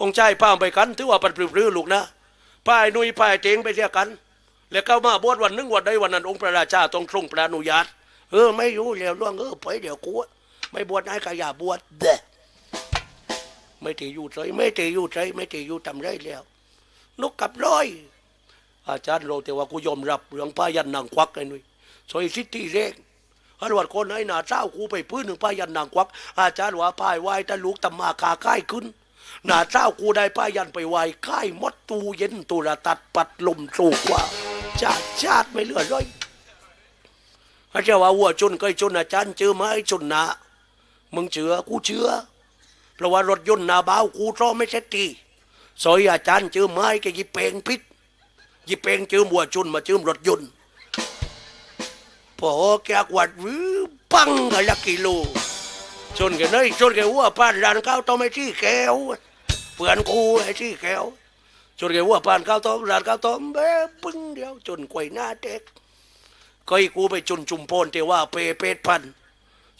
องค์ชายพาไปกัน ถือว่าปันปลื้อๆลูกนะพายนุยพายเจงไปเสียกัน แล้วก็มาบวชวันนึงวันใดวันนั้นองค์พระราชาต้องทรงพระอนุญาตเออไม่รู้แล้วล่วงเออไปเดี๋ยวกูไม่บวชนายก็อย่าบวชเด้ไม่ตีอยู่ใจไม่ตีอยู่ใจไม่ตีอยู่ทำไรแล้วนกกับร้อย อาจารย์โรแต่ว่ากูยอมรับเรื่องพายันนางควักไอ้นุยซอยสิทธิเร่งอันวัดคนให้หนาเจ้ากูไปพื้นหนึ่งพายันนางควัก อาจารย์ว่าพายไหวตะลูกตำมาคาค่ายขึ้น หนาเจ้ากูได้พายันไปไหวค่ายมดตูเย็นตุระตัดปัดลมสูกว่าชาติชาติไม่เหลือร้อยอาจารย์ว่าวัวจนเคยจนอาจารย์เจอไหมจนนามึงเชื่อกูเชื่อเพราะว่ารถยนต์นาบ้าวกูซ้อไม่เสร็จทีซอยอาจารย์เจอไม้แกหยิเพลงพิษยี่เปงเจืมวัวจุนมาเจืมรถยนต์พอแกกวัดวื้อปังกันละกิโล ชนกันยชนกันวัวป้านร้านข้าวต้มไอ้ที่แก้วเพื่อนกูไอ้ที่แก้วชนกันวัวป้านข้าวต้มร้านข้าวต้มเบ้ปึ้งเดียวจนกวยหน้าเด็กก็อีกูไปจุนจุมโพนเทว่าเปเป็ดพัน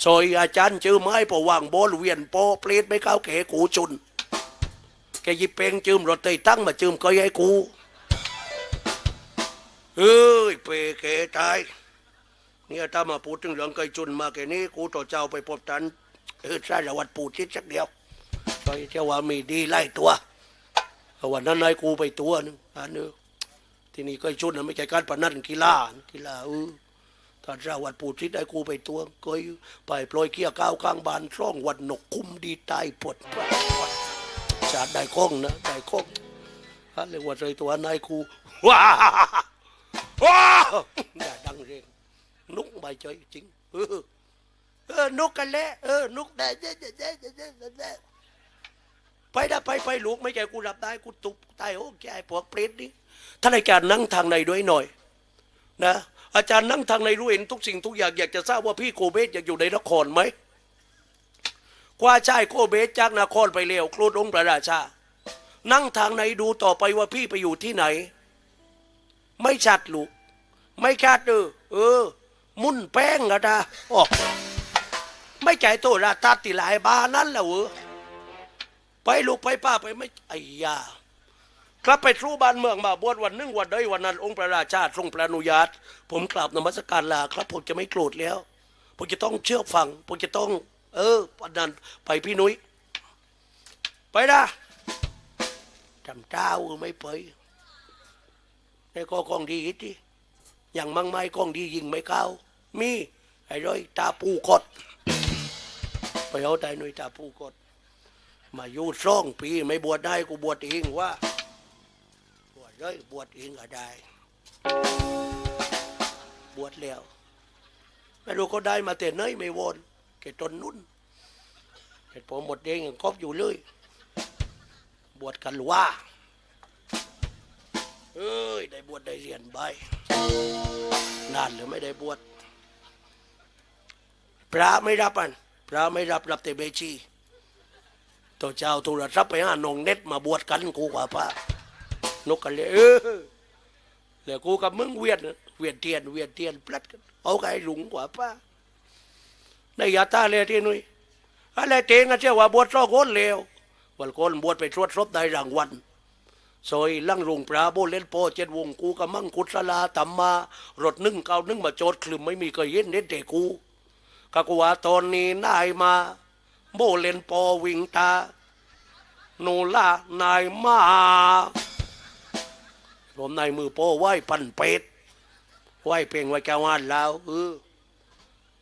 ซอยอาจารย์จือไม้ปอวางบอลเวียนปอเปลดไม่เข้าแกกูจุนแกยิบเปงจืมรถเตยตั้งมาจืมก็ยัยกูเอ้ยเปเกตายเนี่ยถ้ามาพูดถึงเรื่องไก่จุนมาแค่นี้กูต่อเจ้าไปพบทัน เออสารวัตรปูชิดสักเดียว ไปเจ้าว่ามีดีไล่ตัววันนั้นนายกูไปตัวนึงอันนึงที่นี่ก่จุนนะไม่ใช่การพนันกีฬากีฬาเออถ้าสาวัตรปูชิดได้กูไปตัวก็ไปปล่อยเกี้ยก้าวข้างบานช่องวันนกคุ้มดีตายปวดชาติได้ข้องนะได้ข้องฮะเรียกว่าใจตัวนายกูว้าว้าอย่าดังเรงนุกใบใจจริง เออนุกกันแล้วเออนุกได้เด้เด้เด้เด้เด้เด้เด้ไปนะไปไปลูกไม่แกกูรับได้กูตุกตายโอ้แกไอ้พวกเปรตนี่ท่านอาจารย์นั่งทางในด้วยหน่อย นะ อาจารย์นั่งทางในรู้เห็นทุกสิ่งทุกอย่างอยากจะทราบว่าพี่โกเบสอยากอยู่ในนครไหมกว่าชายโกเบสจากนครไปเร็วโครดองค์พระราชา นั่งทางในดูต่อไปว่าพี่ไปอยู่ที่ไหน ไม่ชัดลูก ไม่ชัดเออเออ มุ่นแป้งอะนะโอ้ ไม่ใจโตราตาติหลายบานั้นแหละเออไปลูกไปป้าไปไม่ไอ้ยาครับไปทูบ้านเมืองมาบวชวันหนึงวันใดวันนั้นองค์พระราชาทรงพระนุญาต ผมกราบนมัสการลาครับผมจะไม่โกรธแล้ว ผมจะต้องเชื่อฟัง ผมจะต้อง เออวันนั้นไปพี่นุ้ยไปนะจำเจ้าไม่ไปในก็กองดีอีกทีอย่างมั่งไม้กองดียิงไม่เข้ามีไอ้ร้อยตาปูกด ไปเอาได้หน่วยตาปูกด มาอยู่ซ่องปีไม่บวชได้กูบวชเองว่า บวชเลยบวชเองก็ได้ บวชแล้วไม่รู้เขาได้มาแต่เนยไม่วนแกตนนุ่นเห็ดผมหมดเองยังคบอยู่เลย บวชกันว่าเอ้ยได้บวชได้เรียนใบนานหรือไม่ได้บวชพระไม่รับอัน พระไม่รับรับแต่เบชีตัวเจ้าโทรศัพท์ไปหานองเน็ตมาบวชกันกูกว่าพระนกกันเลยเออแล้วกูกับมึงเวียนเวียนเทียนเวียนเทียนพลัดกันเอาไก่หลุงกว่าพระในยาตาเลยที่นุ้ยอะไรเตงกันเจ้าว่าบวชรอคนเลววันคนบวชไปตรวจสอบได้รางวัลซอยลั่งรุงปลาโบเล่นโปเจ็ดวงกูกับมั่งคุดสลาตำมมารถนึ่งเกานึ่งมาโจดคลึมไม่มีเคยเห็นเด็ดเด็กกู กะกว่าตอนนี้นายมาโบเลนโปวิ่งตาโนล่านายมาผมนายมือโปไหวปันเป็ดไหวเพ่งไหวแกวานแล้วเออ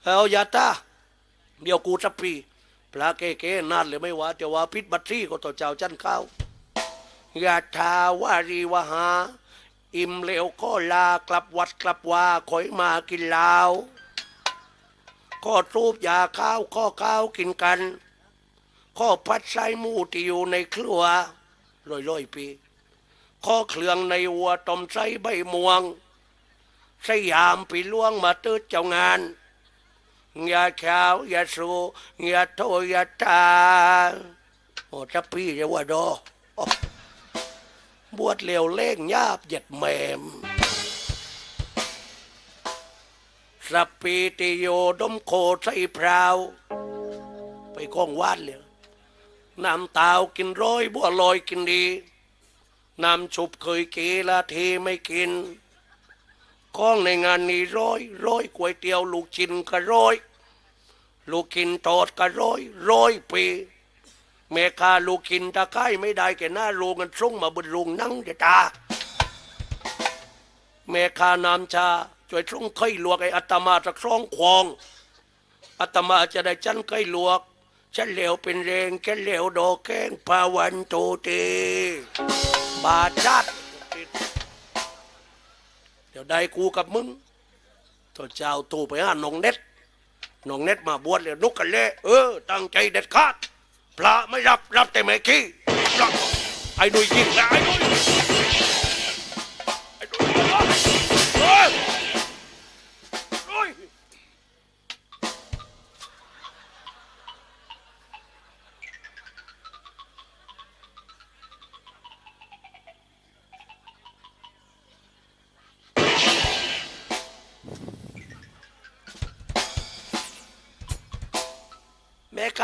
เอาอย่าตาเดี๋ยวกูจะปีปลาเก๋ๆนานเลยไม่ว่าแต่ว่าพิษบัตรี่ก็ต่อเจ้าจันข้าวยาทาวารีวหา อิ่มเหลวก็ลากลับวัดกลับว่าคอยมากินเหล้าก็ทูบยาข้าวข้อข้าวกินกัน ข้อพัดไส้หมูที่อยู่ในครัวลอยลอยปี ข้อเครื่องในวัวต้มไส้ใบม่วงสยามปีล่วงมาตืดเจ้างานอย่าเช้าอย่าสูอย่าโทอย่าตาโอ้จะพี่จะว่าดอบวชเร็วเล่งยาบเหย็ดแมม สปปีติโยดมโคใส่พราว ไปก้องวานเลยน้ำตาวกินร้อยบัวลอยกินดีน้ำชุบเคยเกละเทไม่กินข้องในงานนี้ร้อยร้อยก๋วยเตี๋ยวลูกชิ้นก็ร้อย ลูกกินทอดก็ร้อยร้อยปีแม่ค้าลูกกินตะไคร้ไม่ได้แก่หน้าโรงกันส่งมาบนโรงนั่งจะตาแม่ค้าน้ำชา ช่วยส่งไข่ลวกไอ้อัตมาสักสองควองอัตมาจะได้จันไข่ลวกฉันเหลวเป็นแรงฉันเหลวดอกแข้งพาวันโตเตบาจัดเดี๋ยวได้กูกับมึงตัวเจ้าตูไปหาน้องเน็ตน้องเน็ตมาบวชเลยนุกกันเลยเออ ตั้งใจเด็ดขาดพระไม่รับรับแต่ไม่ขี้รับไอ้หนุ่ยยิงไอ้หนุ่ย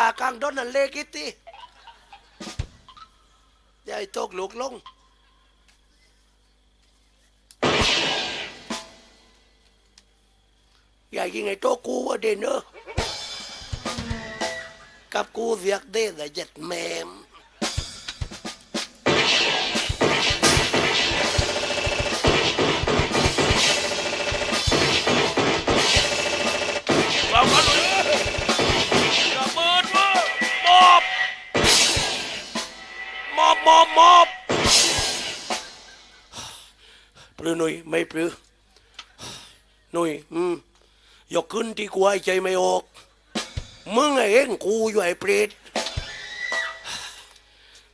กากลางดนนั่นเลกิตติยายตกลูกลง ยายยิงไอ้โตกูว่าเดนเนอร์กับกูเสียกเด้แต่เจ็ดแมม ปลือหนุ่ยไม่ปลือหนุ่ยอืมยกขึ้นที่กูหายใจไม่ออกมึงไอ้เองกูอยู่ไอ้เปรต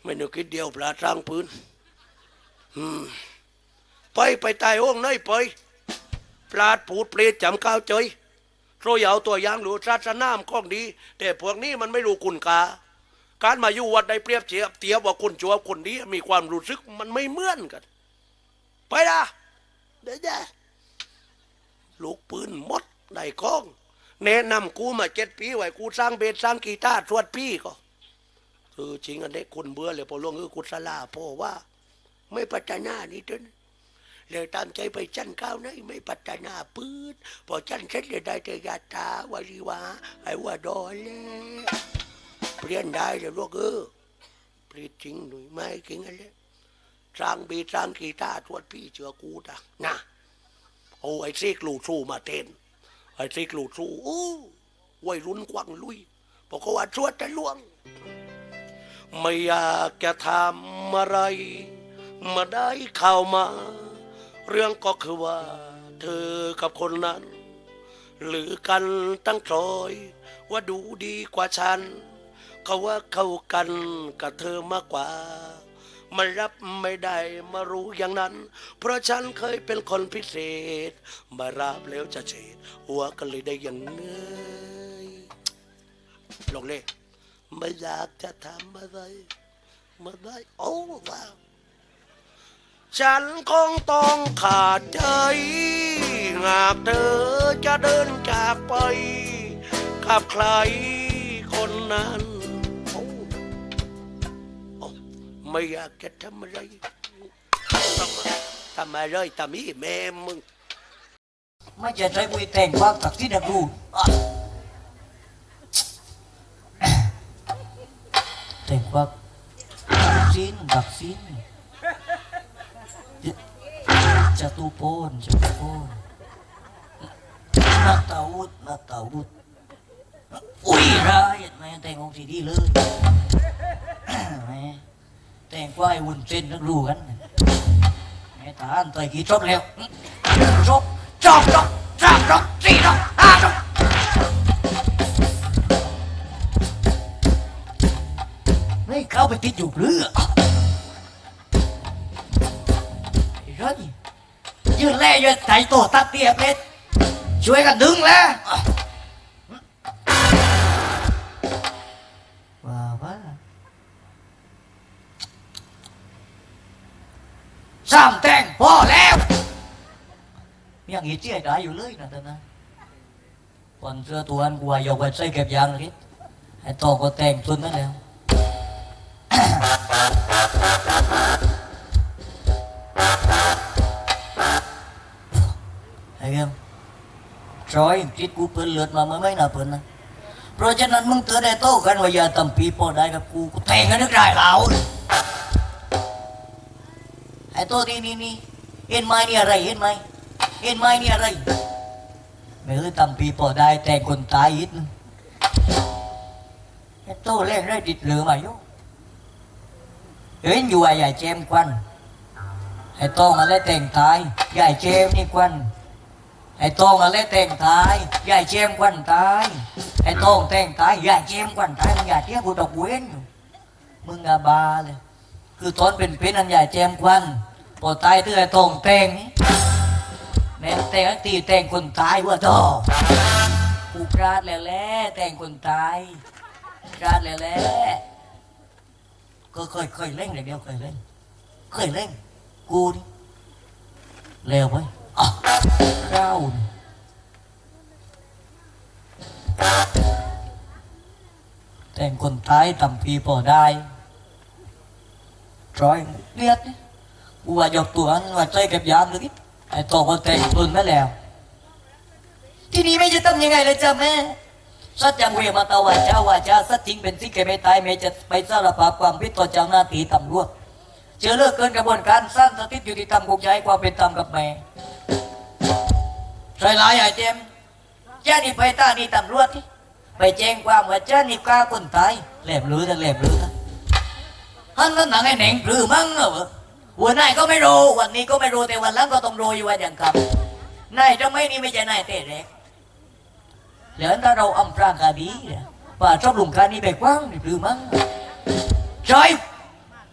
ไม่นึกคิดเดียวปลาทางปืนอืมไปไปตายห้องไหนไปปลาดปูดเปรตจำก้าวเจยโรยเอาตัวยางหรือศาสนามข้องดี แต่พวกนี้มันไม่รู้คุณกา การมาอยู่วัดได้เปรียบเทียบเทียบว่าคนชั่วคนดีมีความรู้สึกมันไม่เหมือนกัน ไปละ เดี๋ยวจะลูกปืนหมดได้กอง แนะนำกูมาเจ็ดปีไว้กูสร้างเบสสร้างกีตาร์สวดพี่ก็คือจริงอันนี้คุณเบื่อเลยพอลงคือกุศลาพ่อว่า ไม่พัฒนานี่จนเลยตามใจไปจันก้าวนะไม่พัฒนาปืดพอจันเสร็จเลยได้แต่ยาตาวารีวาไอ้ว่าดอนเลยเปลี่ยนได้เลยลูกเออเปลี่ยนจริงหนุ่ยไม่จริงอะไร สร้างบีสร้างกีตาร์ทวดพี่เชื่อกูนะนะโอ้ไอ้ซีกลูสู้มาเต้นไอ้ซีกลูสู้โอ้วัยรุ่นกว้างลุยบอกว่าชวดจะล่วง ไม่อยากจะทำอะไร มาได้เข้ามา เรื่องก็คือว่า เธอกับคนนั้น หรือกันตั้งทรอย ว่าดูดีกว่าฉัน เขาว่าเข้ากันกับเธอมากกว่า มันรับไม่ได้มารู้อย่างนั้น เพราะฉันเคยเป็นคนพิเศษ มารับแล้วจะเฉดหัวก็เลยได้อย่างเงยลงเลยไม่อยากจะทำอะไรมาได้โอ้ว้าวฉันคงต้องขาดใจหากเธอจะเดินจากไป กับใครคนนั้น ไม่อยากจะทำอะไรทำทำอะไรทำอีแม่มึง ไม่จะใช้กุยแต่งว่างตักที่ดักรูแต่งว่างซินดักซินจะตูโปนจะตูโปนนักตาวุดนักตาวุดอุ้ยร้ายแม่แต่งองค์ที่ดีเลย แต่งว่าไอ้วุ่นเส้นนักรูกันแม่ตาอันต่อยกี่จบแล้วจบจบจบสามจบสี่จบห้าจบไม่เข้าไปติดอยู่เรือไอ้ร้อยยืนแล่ยืนใจโตตัดเตียเพชรช่วยกันดึงแล้ว สามแตงพอแล้วยังอีเจี๊ยได้อยู่เลยนะตอนนั้นคนเสื้อตัวอันกลัวยกไปใส่เก็บยางเลยไอ้ตอก็แต่งตุนนั่นแล้วไอ้เงี้ยจอยจิตกูเปิดเลือดมาไม่ไม่น่าเปิดนะเพราะฉะนั้นมึงเตือนไอ้โต้กันว่าอย่าตำปีโปอได้กับกูกูแต่งกันนึกได้แล้ว ไอ้โต้นี่นี่นี่เห็นไหมนี่อะไรเห็นไหมเห็นไหมนี่อะไรไม่เคยตำปีโปอได้แต่คนตายอีกนึงไอ้โต้เล่นได้ดิดเหลือมาอยู่เห็นอยู่ไอ้ใหญ่เจมควันไอ้โต้มาเล่นแต่งตายใหญ่เจมนี่ควันไอ้โต้งอะไรแต่งตายยายเจมควันตายไอ้โต้งแต่งตายยายเจมควันตายมึงอย่าเที่ยงกูดอกเว้นอยู่มึงอาบาเลยคือตอนเป็นเป็นอันยายเจมควัน พอตายตื้อไอ้โต้งแต่งแม่งแต่งตีแต่งคนตายว่าต่อกูพลาดแล้วแหละแต่งคนตายพลาดแล้วแหละก็เคยเคยเล่นอย่างเดียวเคยเล่น เคยเล่น กูนี่เร็วไปอะข้าวนี่แต่งคนตายทำพีพอได้จอยเลียดนี่ กูว่ายกตัวอันว่าใจเก็บยามเลยไอ้โตก็แต่งตุนมาแล้ว ที่นี่ไม่จะทำยังไงเลยจ้ะแม่สัจจังเวมาตวาจาวาจาสัจจริงเป็นสิ่งแก่ไม่ตายแม่จะไปสารภาพความผิดต่อเจ้าหน้าที่ตำรวจเจอเลิกเกินกระบวนการสร้างสถิตอยู่ที่ธรรมคงจะให้ความเป็นธรรมกับแม่ใช่หลายไอ้เจมเจ้านี่ไปตานี่ตำรวจที่ไปแจ้งความว่าเจ้านี่ฆ่าคนตายแหลมลือทั้งแหลมลือทั้ฮันนั่นหนังไอ้เหน่งปลือมั้งเหรอ หัวหนก็ไม่รู้วันนี้ก็ไม่รู้แต่วันหลังก็ต้องรู้อยู่ว่าอย่างกับนายจะไม่นี่ไม่ใช่นายเตะแรกแล้วถ้าเราอำพรางคดีเนี่ยป่าชอบลุงคานี้ไปกว้างนี่ปลือมั้งใช่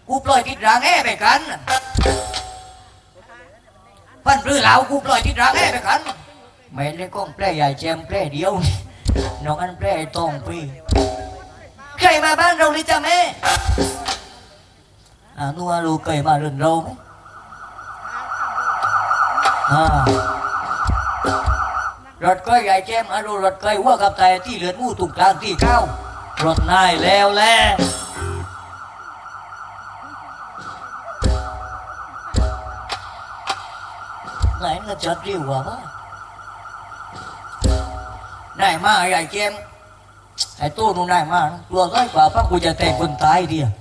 กูปล่อยติดรางแห่ไปกันพันรือเหลากูปล่อยที่รักแห่ไปกันไม่ได้ก้องแปรใหญ่แจมแปรเดียวน้องอันแปรไอ้ตองปีใครมาบ้านเราเลยจ้ะแม่ อ่านัวรู้เคยมาเรือนเราไหมอ่ารถก้อยใหญ่แจมอารูรถก้อยหัวกับแต่ที่เหลือดมู่ตุ่มกลางที่เก้ารถนายแล้วแล้วไหน nó chợt riu quá quá này mà ใหญ่เจมไอ้ตู้นู่นนายมาตัวร้อยกว่าพักกูจะแต่งคนตายดิไอ้ตู้มึงอย่าบอกเลยกูแต่งฮะไอ้ตู้มึงอย่าบอกเลยกูแต่งแกวเออไอ้นได้เลยแต่ไอ้ตู้ถูกหันเลยตีมันถ้ามึงบอกลยกว่าพักกูจ็ดกูเดี๋ยวแมนถ้ามึงบอกเลยกูแต่งกูเจ็ดกูเดี๋ยวแมนตายเดียน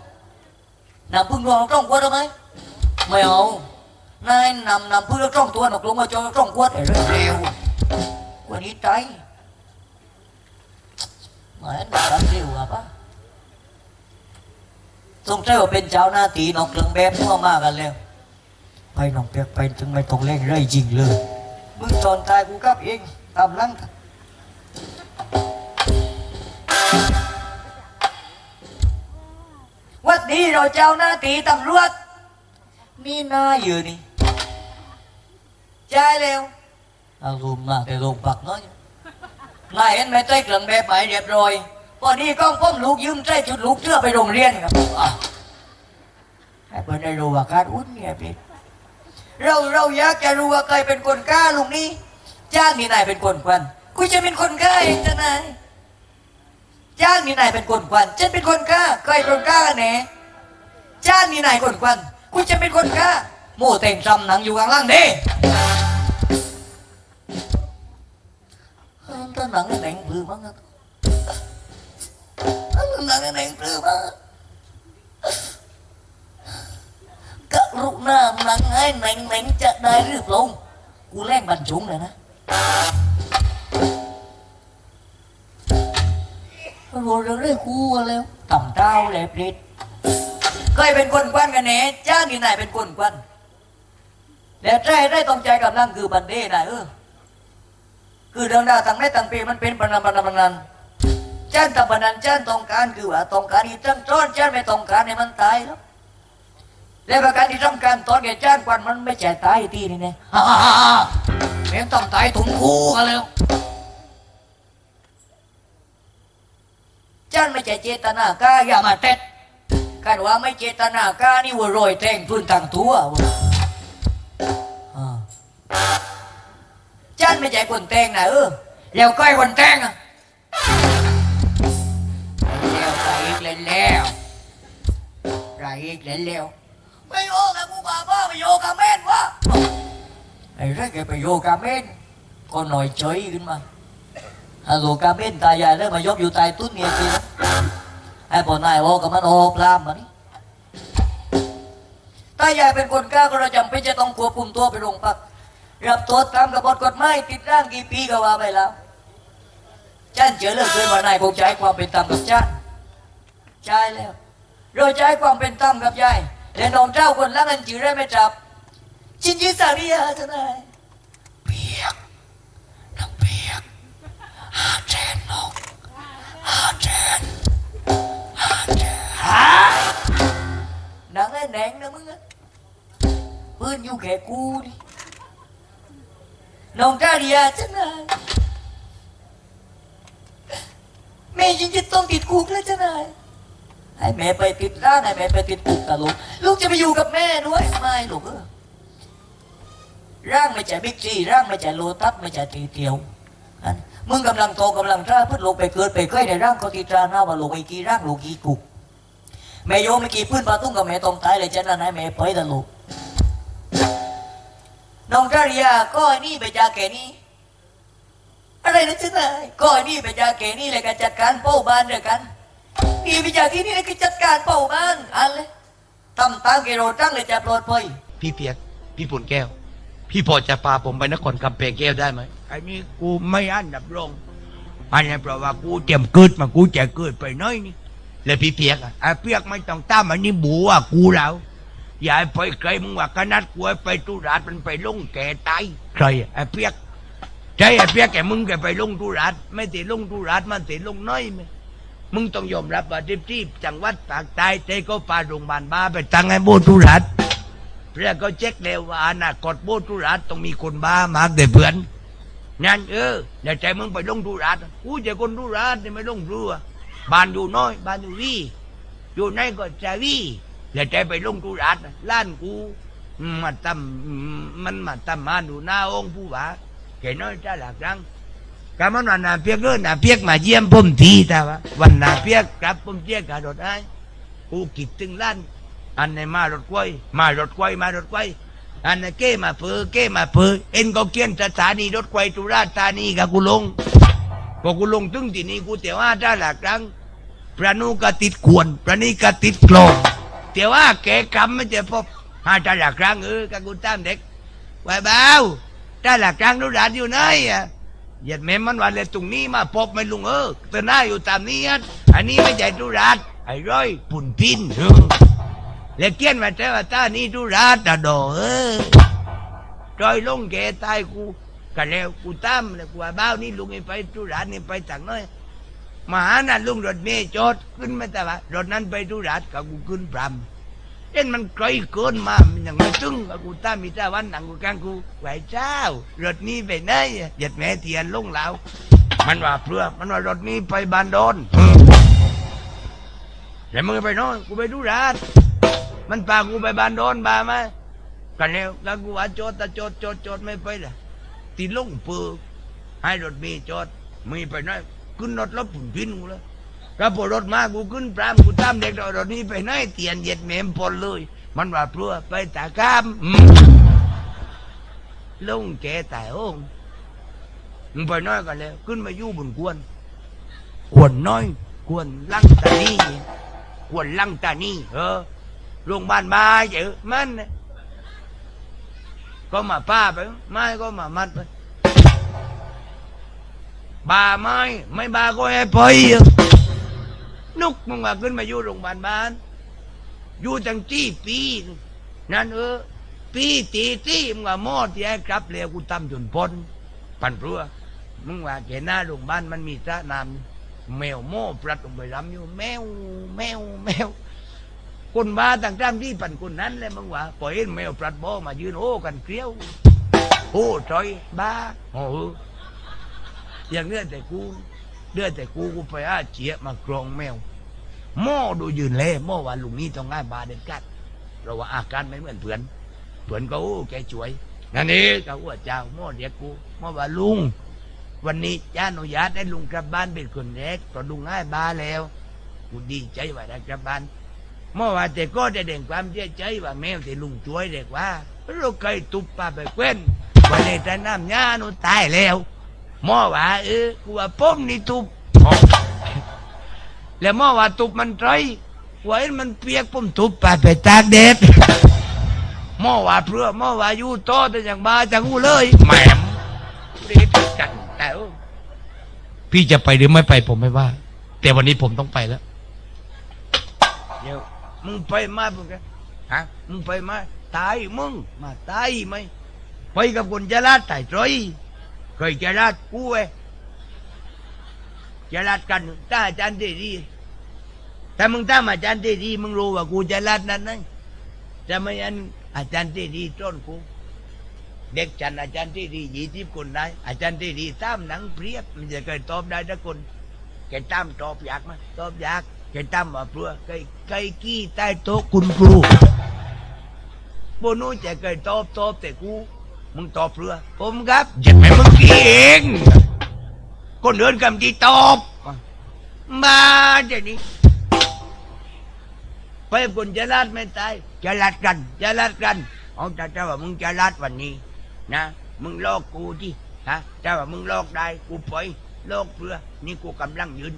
ใจเหมือนกันเร็วอะปะสงสัยว่าเป็นเจ้าหน้าที่นอกเครื่องแบบมั่วมากกันแล้วไปน้องเปียกไปถึงไม่ต้ วัดนี้เราเจ้าหน้าที่ตำรวจมีหน้าอยู่นี่ใช่เร็วอารูมมาแต่ลงปักน้อยนายเห็นไหมใจเครื่องแบบใหมเรียบร้อยพอดีก้องพ้มลูกยืมใจชุดลูกเชื่อไปโรงเรียนครับให้เพื่อนได้รู้ว่าการอุ่นเนี่ยพี่เราเราอยากจะรู้ว่าใครเป็นคนกล้าลุงนี้จ้างนี่นายเป็นคนควันกูจะเป็นคนกล้าเองจะนาย จ้างนี่นายเป็นคนควันฉันเป็นคนกล้าใครคนกล้ากันแหนจ้างนี่นายคนควันกูจะเป็นคนกล้าโม่แต่งจำหนังอยู่ข้างล่างเด้ต้นหนังนี่แหน่งปลื้มมั้งต้นหนังนี่แหน่งปลื้มมั้งกรุณาหนังให้แหน่งแหน่งจะได้หรือเปล่ากูแล่งบรรจุงเลยนะ โอ้เรื่องได้กูแล้วต่ำเต้าแหลปริดเคยเป็นคนควันกันแหน่จ้างที่ไหนเป็นคนควันแล้วใจได้ต้องใจกับนั่งคือบันเดนเออคือเรื่องดาวตั้งได้ตั้งปีมันเป็นปนันปนันปนันจ้านตะปนันจ้านต้องการคือว่าต้องการที่ตั้งต้นจ้านไม่ต้องการให้มันตายแล้วและประการที่ต้องการตอนแก่จ้านกวนมันไม่ใช่ตายทีนี่เนี่ยฮ่าฮ่าฮ่าแม่งต้องตายถุงคู่กันแล้ว จ้านไม่ใช่เจตนากาอย่ามาเต็ดกันว่าไม่เจตนากานี่ว่าโรยแทงพื้นทางทัววะอ่าจ้านไม่ใช่คนแทงนะเออแล้วก็ไอ้คนแทงอะแล้วไปอีกเล่นแล้วไปอีกเล่นแล้วไปโยกับกูบ้าบ้าไปโยกับแม่นวะไอ้ไรแกไปโยกับแม่นก็หน่อยเฉยขึ้นมา ฮัลโหลกับแม่นตายใหญ่แล้วมายกอยู่ใต้ตุ้นเงียทีนะไอ้ปอนายโอกับมันโอพรามมานี่ตายใหญ่เป็นคนกล้าก็เราจำเป็นจะต้องควบคุมตัวไปโรงพักรับโทษตามกระบวนกฎหมายติดร่างกี่ปีก็ว่าไปแล้วจ้นเจอเรื่องเกินมานายคงใช้ความเป็นธรรมกับจ้านใช่แล้วเราใช้ความเป็นธรรมกับยายและน้องเจ้าคนละกันจือได้ไม่จับ จินยิสาริยาทนายเปียกน้ำเปียก หาแจนน้องหาแจนหาแจนหาหนังไอ้แหนงนะมึงอะปืนอยู่แค่กูนี่น้องเจ้าริยาทนายแม่ยังจะต้องติดคุกแล้วจ้านายให้แม่ไปติดร่างให้แม่ไปติดคุกกับลูกลูกจะไปอยู่กับแม่ด้วยไม่ลูกเออร่างไม่ใช่บิ๊กซีร่างไม่ใช่โลตัสไม่ใช่ตีเตียวอัน มึงกำลังโตกำลังท่าพื่อลงไปเกิดไปใกล้ในร่างก็ตีตราหน้าว่าลงไปกี่ร่างลูกกี่กุกแม่โยมไม่กี่พื้นปาตุ้งกับแม่ต้องตายเลยจ้านะนายแม่ไปแต่ลูกน้องจาริยาก็ไอ้นี่ไปจากแกนี่อะไรนะจ๊ะนายก็ไอ้นี่ไปจากแกนี่เลยก็จัดการเป้าบ้านเดียวกันนี่ไปจากที่นี่เลยก็จัดการเป้าบ้านอันเลยทำตามเกโรตั้งเลยจะปลอดภัยพี่เปียกพี่ปุ่นแก้ว พี่พอจะพาผมไปนครคำเปงแก้วได้ไหมไอ้นี่กูไม่อันดับรองอันนี้เพราะว่ากูเตรียมเกิดมากูจะเกิดไปน้อยนี่แล้วพี่เปียกอะไอ้เปียกไม่ต้องตามอันนี้บูว่ากูแล้วอย่าให้ไปไกลมึงว่าขนาดกูให้ไปตุราดมันไปลงแก่ตายใครอะไอ้เปียกใช่ไอ้เปียกแกมึงแกไปลงตุราดไม่ติลงตุราดมันติลงน้อยไหมมึงต้องยอมรับว่าที่ที่จังหวัดปากใต้เจก็พาโรงพยาบาลบ้าไปตั้งให้โบตุราด เพื่อเขาเช็คแล้วว่าอนาคตโบธุรัตต้องมีคนบ้ามากแต่เพื่อนนั่นเออเดี๋ยวใจมึงไปลงธุรัตกูจะคนธุรัตนี่ไม่ลงเรือบ้านอยู่น้อยบ้านอยู่วีอยู่ไหนก็จะวีแล้วใจไปลงธุรัตล้านกูมาทำมันมาทำมาดูหน้าองค์ผู้ว่าแกน้อยจะหลักรังกามันวันนาเปียกเออนาเปียกมาเยี่ยมผมทีแต่ว่าวันนาเปียกกลับผมเจียกกระโดดไอ้กูคิดถึงล้าน อันในมารถกล้วยมารถกล้วยมารถกล้วยอันในเก้มาเพือเก้มาเพือเอ็นก็เกียนสถานีรถไฟตุราชธานีกับกูลงพอกูลงถึงที่นี่กูเตียวว่าถ้หลักครั้งพระนุก็ติดขวนพระนี่ก็ติดกลองเตียวว่าแกกำไม่เจะพบหาถ้หลักครั้งเออกับกูตามเด็กไว้เบาถ้หลักครั้งรู้รันอยู่ไหนอะเหยียดแม่มันวันเลยตรงนี้มาพบไม่ลุงเออเตือนหน้าอยู่ตามนี้อันอันนี้ไม่ใช่ตุรัสไอ้ร้อยปุ่นพินเออ แล้วเกี้ยนมาแต่ว่าตานี่ดูราดาดอเออจอยลงแกตายกูกันแล้วกูตามแล้วกูว่าบ้าวนี่ลุงไอ้ไปดูราดนี่ไปต่างน้อยมาหานั่นลุงรถเมย์จอดขึ้นมาแต่ว่ารถนั้นไปดูราดกับกูขึ้นพรำเอ็นมันไกลเกินมามันยังไม่ถึงกับกูตามมีตาวันหนังกูกลางกูไหวเจ้ารถนี้ไปไหนอะเหยัดแม่เทียนลงแล้วมันว่าเพื่อมันว่ารถนี้ไปบานโดนแล้วมึงไปโน้อยกูไปดูราด มันพากูไปบ้านโดนบาไหมกันแล้วแล้วกูว่าจอดแต่จอดจอดจอดไม่ไปละตีลงปือให้รถมีจอดมีไปไหนขึ้นรถแล้วผุนพินกูแล้วก็พอรถมากูขึ้นปรามกูตามเด็กรถนี้ไปไหนเตียนเย็ดแหมมพลเลย มันว่าเพื่อไปตากามลงแกตายโอ้งมึงไปน้อยกันแล้ว ขึ้นมาอยู่บนกวนกวนน้อยกวนลังตานี่กวนลังตานี่เออ โรงพยาบาลมาเยอะมันก็มาป้าไปไม่ก็มามัดไปบาไม่ไม่บาก็ให้ไปนุกมึงว่าขึ้นมาอยู่โรงพยาบาลบ้าน อยู่ตั้งที่ปี นั่นเออปีตีตีมึงว่าหมอที่ให้กลับแล้วกูทำจนพ้นปันเพื่อมึงว่าแกหน้าโรงพยาบาลมันมีสระน้แมวโม่ปลัดลงไปรำอยู่ แมวแมวแมว คนบ้าต่างๆที่ปันคนนั้นเลยมึงว่าปล่อยแมวปลัดโบมายืนโอ้กันเกลียวโอ้จอยบ้าโอ้อย่างเนี้ยแต่กูเดือแต่กูกูไปอาเจียมากรองแมวหม้อดูยืนเล่หม้อว่าลุงนี้ต้องง่ายบาเด็ดกัดเราว่าอาการไม่เหมือนเพื่อนเพื่อนก็โอ้แกช่วยนั่นนี่ก็ว่าเจ้าหม้อเรียกกูหม้อว่าลุง วันนี้จ้าอนุญาตให้ลุงกลับบ้านเป็นคนแรกเพราะลุงง่ายบาแล้วกูดีใจว่าได้กลับบ้าน หม้อว่าแต่ก็ได้เด่งความเสียใจว่าแมวที่ลุงช่วยเด็กว่าเราเคยตุบปลาไปเกว้นวันนี้แต่น้ำยาหนูตายแล้วหมอว่าเออกูว่าป้มนี่ตุบอ๋อแล้วหมอว่าตุบมันไรไว้มันเปียกป้มตุบไปไปตากแดดหมอว่าเพื่อหมอว่าอยู่โตแต่อย่างบ้าจังกูเลยแหมมเรียกกันแต่ว่าพี่จะไปหรือไม่ไปผมไม่ว่า แต่วันนี้ผมต้องไปแล้วเดี๋ยว มึงไปมาปุ๊กฮะมึงไปมาตายมึงมาตายไหมไปกับคนจะลาดไต่ตรอยเคยจะลาดกูเอ้จะลาดกันถ้าอาจารย์ได้ดีแต่มึงถ้าอาจารย์ได้ดีมึงรู้ว่ากูจะลาดนั้นนะจะไม่อันอาจารย์ได้ดีต้นกูเด็กจันอาจารย์ที่ดียี่สิบคนได้อาจารย์ที่ดีตามหนังเปรียบมันจะเคยตอบได้ทุกคนแกตามตอบยากไหมตอบยาก แกตามว่าเพื่อไก่ไก่กี้ใต้โต๊ะคุณครูโบนู้จะเคยตอบตอบแต่กู มึงตอบเรือผมครับยังไม่มึงกี้เองคนเดินกำที่ตอบ มาเดี๋ยวนี้ไปคนจะลาดไม่ตายจะลาดกันจะลาดกันเอาแต่เจ้าว่ามึงจะลาดวันนี้ นะ มึงลอกกูที่ฮะเจ้าว่ามึงลอกได้กูปล่อยลอกเพื่อนี่กูกำลังยืน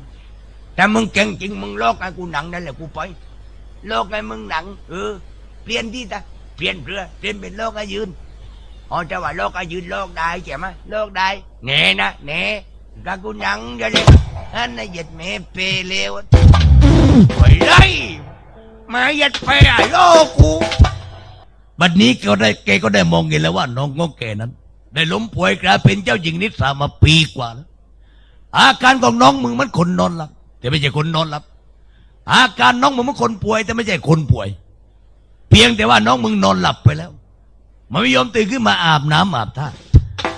แต่มึงเก่งจริงมึงลอกให้กูหนังนั่นแหละกูไปลอยลอกให้มึงหนังเออเปลี่ยนที่ตาเปลี่ยนเพื่อเปลี่ยนเป็นลอกให้ยืนอ๋อจะว่าโลกไอายืนโลกได้ใช่ไหมโลกได้แน่นะแน่กากูหนังจะเลยอันน่ะหยัดแม่เปเลวไปเลยมาหยัดไปอะโลกกูบัดนี้ก็ได้แกก็ได้มองเห็นแล้วว่า น้องงอแกนั้น ได้ล้มป่วยกลายเป็นเจ้าหญิงนิสามาปีกว่าแล้วอาการของน้องมึงมันคนนอนหลับ แต่ไม่ใช่คนนอนหลับ อาการน้องมึงมันคนป่วย แต่ไม่ใช่คนป่วย เพียงแต่ว่าน้องมึงนอนหลับไปแล้ว มันไม่ยอมตื่นขึ้นมาอาบน้ำอาบท่า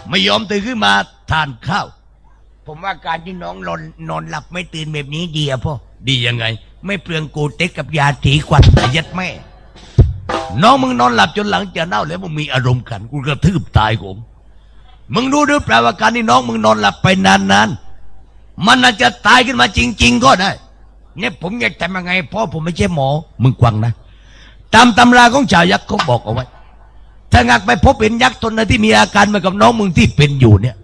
ไม่ยอมตื่นขึ้นมาทานข้าว ผมว่าการที่น้องนอนนอนหลับไม่ตื่นแบบนี้ดีอะพ่อดียังไง ไม่เปลืองกูเต็กกับยาถีควันแต่ยัดแม่ น้องมึงนอนหลับจนหลังจะเน่าแล้วมึงมีอารมณ์ขันกูกระทืบตายผมมึงรู้หรือเปล่าว่าการที่น้องมึงนอนหลับไปนานๆ มันอาจจะตายขึ้นมาจริง ๆ ก็ได้ เนี่ยผมอยากทำยังไงพ่อผมไม่ใช่หมอ มึงกวังนะ ตามตำราของชาวยักษ์เขาบอกเอาไว้ ถ้างักไปพบเห็นยักษ์ตนนั้นที่มีอาการเหมือนกับน้องมึงที่เป็นอยู่เนี่ย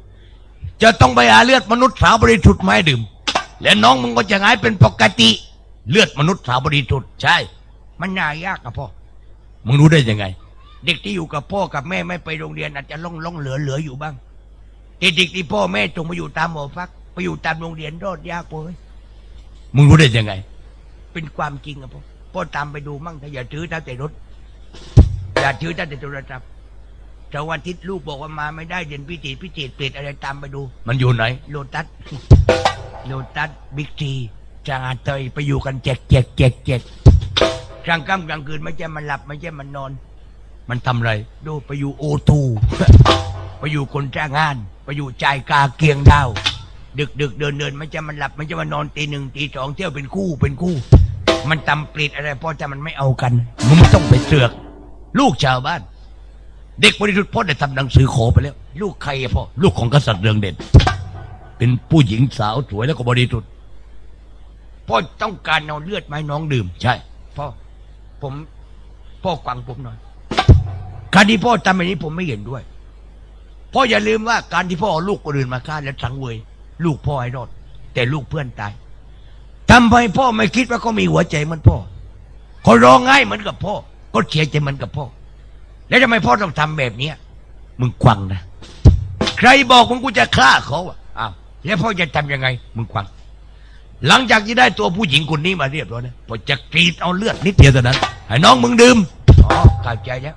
จะต้องไปหาเลือดมนุษย์สาวบริสุทธิ์มาให้ดื่ม และน้องมึงก็จะหายเป็นปกติ เลือดมนุษย์สาวบริสุทธิ์ใช่ มันน่ายากกับพ่อ มึงรู้ได้ยังไง เด็กที่อยู่กับพ่อกับแม่ไม่ไปโรงเรียนอาจจะล่องล่องเหลือเหลืออยู่บ้างแต่เด็กที่พ่อแม่จงไปอยู่ตามหมอพัก ไปอยู่ตามโรงเรียนรอดยากพ่อเอ้ยมึงรู้ได้ยังไง เป็นความจริงกับพ่อพ่อตามไปดูมั่งถ้าอย่าถือถ้าแต่รถ อย่าถือตั้งแต่โทรศัพท์เสาร์วันอาทิตย์ลูกบอกว่ามาไม่ได้เรียนพิเศษพิเศษเปรตอะไรตามไปดู มันอยู่ไหน โลตัส โลตัสบิ๊กซีจางอาเตยไปอยู่กันเจ็ดเจ็ดเจ็ดเจ็ดกลางค่ำกลางคืนไม่ใช่มันหลับไม่ใช่มันนอน มันทำอะไร ดูไปอยู่โอทู ไปอยู่คนจ้างงาน ไปอยู่จ่ายกาเกียงดาว ดึกดึกเดินเดินม่ใช่มันหลับม่ใช่มันนอนตีหนึ่งตีสองเที่ยวเป็นคู่เป็นคู่ มันตำเปรตอะไรพราะจะมันไม่เอากันมึงไม่ต้องไปเสือก ลูกชาวบ้าน เด็กบริสุทธิ์พ่อได้ทำหนังสือขอไปแล้ว ลูกใครอะพ่อลูกของกษัตริย์เรืองเด่นเป็นผู้หญิงสาวสวยแล้วก็บริสุทธิ์พ่อต้องการเอาเลือดมาให้น้องดื่ม ใช่พ่อผมพ่อฟังผมหน่อยการที่พ่อทำแบบนี้ผมไม่เห็นด้วยพ่ออย่าลืมว่าการที่พ่อเอาลูกคนอื่นมาฆ่าและสังเวย ลูกพ่อให้รอด แต่ลูกเพื่อนตายทำไมพ่อไม่คิดว่าเขามีหัวใจเหมือนพ่อเขาร้องไห้เหมือนกับพ่อก็เสียใจเหมือนกับพ่อ แล้วทำไมพ่อต้องทำแบบเนี้ยมึงควังนะ ใครบอกมึงกูจะฆ่าเขาอะอ้าวแล้วพ่อจะทำยังไง มึงควัง หลังจากที่ได้ตัวผู้หญิงคนนี้มาเรียบร้อยนะพอจะกรีดเอาเลือดนิดเดียวเท่านั้นให้น้องมึงดื่มอ๋อเข้าใจแล้ว